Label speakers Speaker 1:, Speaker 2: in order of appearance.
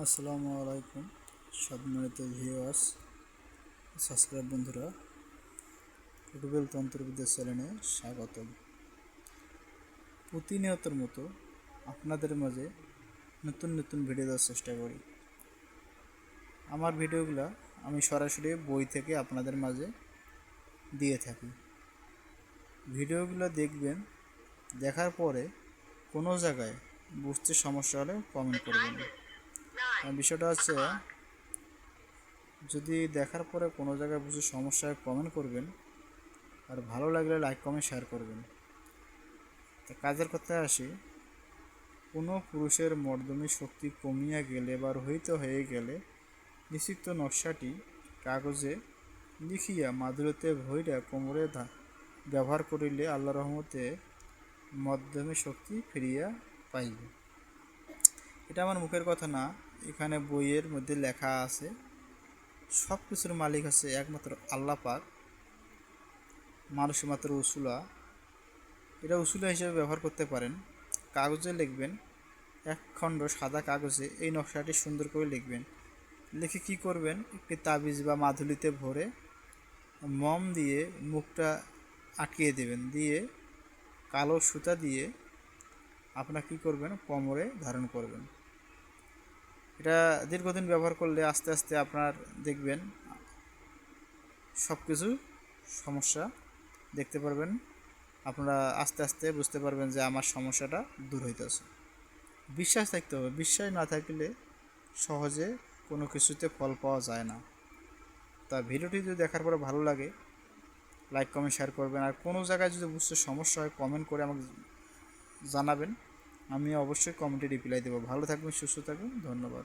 Speaker 1: আসসালামু আলাইকুম, সম্মানিত ভিউয়ার্স সাবস্ক্রাইব বন্ধুরা রুবেল তন্ত্রবিদ্যা চ্যানেলে স্বাগতম। প্রতিনিয়তর মতো আপনাদের মাঝে নতুন নতুন ভিডিও দেওয়ার চেষ্টা করি। আমার ভিডিওগুলো আমি সরাসরি বই থেকে আপনাদের মাঝে দিয়ে থাকি। ভিডিওগুলো দেখবেন, দেখার পরে কোনো জায়গায় বুঝতে সমস্যা হলে কমেন্ট করবেন। বিষয়টা হচ্ছে, যদি দেখার পরে কোনো জায়গায় বুঝে সমস্যায় কমেন্ট করবেন। আর ভালো লাগলে লাইক কমেন্ট শেয়ার করবেন। তা কাজের কথায় আসি, কোনো পুরুষের মর্দমী শক্তি কমিয়া গেলে বা রহিত হয়ে গেলে নিশ্চিত নকশাটি কাগজে লিখিয়া মাদুরতে ভৈরা কোমরে ব্যবহার করিলে আল্লাহ রহমতে মধ্যমী শক্তি ফিরিয়া পাইবে। এটা আমার মুখের কথা না। এখানে বইয়ের মধ্যে লেখা আছে সব কিছুর মালিক আছে একমাত্র আল্লাহ পাক মানুষ মাত্র উসুলা। এটা উসুলা হিসেবে ব্যবহার করতে পারেন। কাগজে লিখবেন, এক খণ্ড সাদা কাগজে এই নকশাটি সুন্দর করে লিখবেন। লিখে কি করবেন? একটি তাবিজ বা মাদুলিতে ভরে মম দিয়ে মুখটা আটকিয়ে দেবেন। দিয়ে কালো সুতা দিয়ে আপনারা কী করবেন? কোমরে ধারণ করবেন। এটা দীর্ঘদিন ব্যবহার করলে আস্তে আস্তে আপনার দেখবেন সব কিছু সমস্যা দেখতে পারবেন। আপনারা আস্তে আস্তে বুঝতে পারবেন যে আমার সমস্যাটা দূর হইতেছে। বিশ্বাস থাকতে হবে, বিশ্বাস না থাকলে সহজে কোনো কিছুতে ফল পাওয়া যায় না। তা ভিডিওটি যদি দেখার পরে ভালো লাগে লাইক কমেন্ট শেয়ার করবেন। আর কোনো জায়গায় যদি বুঝতে সমস্যা হয় কমেন্ট করে আমাকে জানাবেন। আমি অবশ্যই কমেন্টে রিপ্লাই দেবো। ভালো থাকবেন সুস্থ থাকবেন ধন্যবাদ।